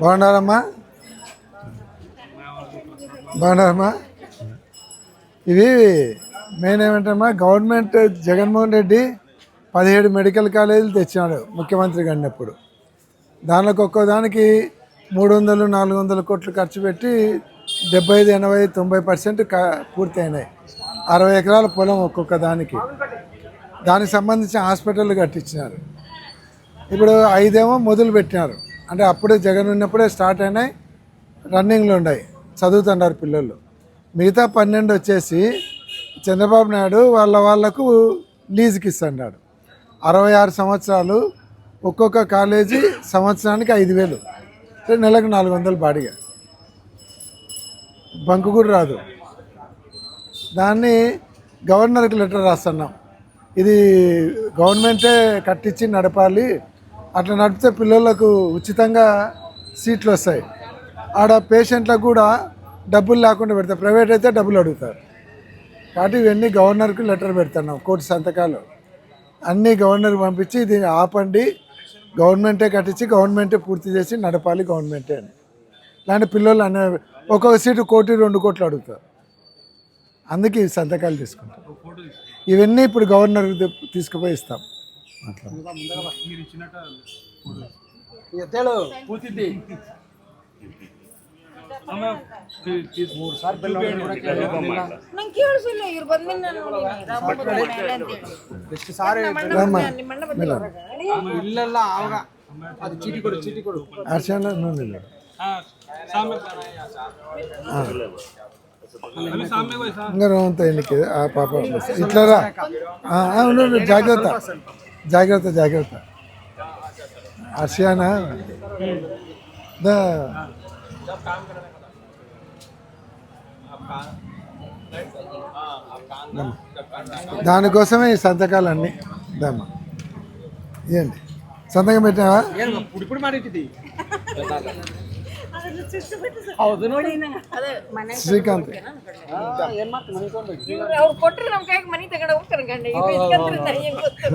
బాగున్నారమ్మా? బాగున్నారమ్మా? ఇవి మెయిన్ ఏమంటారమ్మా గవర్నమెంట్ జగన్మోహన్ రెడ్డి పదిహేడు మెడికల్ కాలేజీలు తెచ్చినాడు ముఖ్యమంత్రి గడినప్పుడు దానికి ఒక్కో దానికి మూడు వందలు నాలుగు వందల కోట్లు ఖర్చు పెట్టి డెబ్బై ఐదు ఎనభై తొంభై పర్సెంట్ పూర్తి అయినాయి అరవై ఎకరాల పొలం ఒక్కొక్క దానికి. దానికి సంబంధించిన హాస్పిటల్ కట్టించినారు. ఇప్పుడు ఐదేమో మొదలు పెట్టినారు అంటే అప్పుడే జగన్ ఉన్నప్పుడే స్టార్ట్ అయినాయి రన్నింగ్లు ఉన్నాయి చదువుతున్నారు పిల్లలు. మిగతా పన్నెండు వచ్చేసి చంద్రబాబు నాయుడు వాళ్ళ వాళ్ళకు లీజుకి ఇస్తున్నాడు. అరవై ఆరు సంవత్సరాలు ఒక్కొక్క కాలేజీ సంవత్సరానికి ఐదు వేలు నెలకు నాలుగు వందలు బాడిగా. బంకు కూడా రాదు. దాన్ని గవర్నర్కి లెటర్ రాస్తున్నాం. ఇది గవర్నమెంటే కట్టించి నడపాలి అట్లా నడిపితే పిల్లలకు ఉచితంగా సీట్లు వస్తాయి. ఆడ పేషెంట్లకు కూడా డబ్బులు లేకుండా పెడతారు. ప్రైవేట్ అయితే డబ్బులు అడుగుతారు. కాబట్టి ఇవన్నీ గవర్నర్కి లెటర్ పెడతాను కోటి సంతకాలు. అన్నీ గవర్నర్కి పంపించి ఇది ఆపండి. గవర్నమెంటే కట్టించి గవర్నమెంటే పూర్తి చేసి నడపాలి గవర్నమెంటే అని. ఇలాంటి పిల్లలు అనే ఒక్కొక్క సీటు కోటి రెండు కోట్లు అడుగుతారు. అందుకే సంతకాలు తీసుకుంటాం ఇవన్నీ ఇప్పుడు గవర్నర్ తీసుకుపోయి ఇస్తాం. అట్లా ಎದ್ದೇಳು ಕೂತಿದ್ದಿ ನಂಗೆ ಕೇಳಿಸಿಲ್ಲ ಇವ್ರು ಬಂದ್ಮೇಲೆ ನಾನು ನೋಡೀನಿ ರಾಮಭದ್ರ ಮನೆ ಅಂತೇಳಿ ಎಷ್ಟು ಸಾರಿ ನಮ್ಮ ಅಣ್ಣ ಬಂದ- ನಿಮ್ಮ ಅಣ್ಣ ಬಂದಿಲ್ಲ ಇಲ್ಲೆಲ್ಲ ಆವಾಗ ಅದು ಚೀಟಿ ಕೊಡು ಚೀಟಿ ಕೊಡು హర్షణ నువ్వు నిలబడు. ఇంకా రోంత ఎన్నిక ఆ పాప ఇట్లా రా ఆ, ఆ, ఉండు, ఉండు, జాగ్రత్త జాగ్రత్త జాగ్రత్త హర్షానా దా దమ్మా. దానికోసమే ఈ సంతకాలన్నీ దమ్మా ఇవ్వండి సంతకం పెట్టావా ಏನು ಪುಡಿ ಪುಡಿ ಮಾಡಿಟ್ಟಿದ್ದಿ ಅದೇ ಮನೆ శ్రీకాంత్ ಏನ್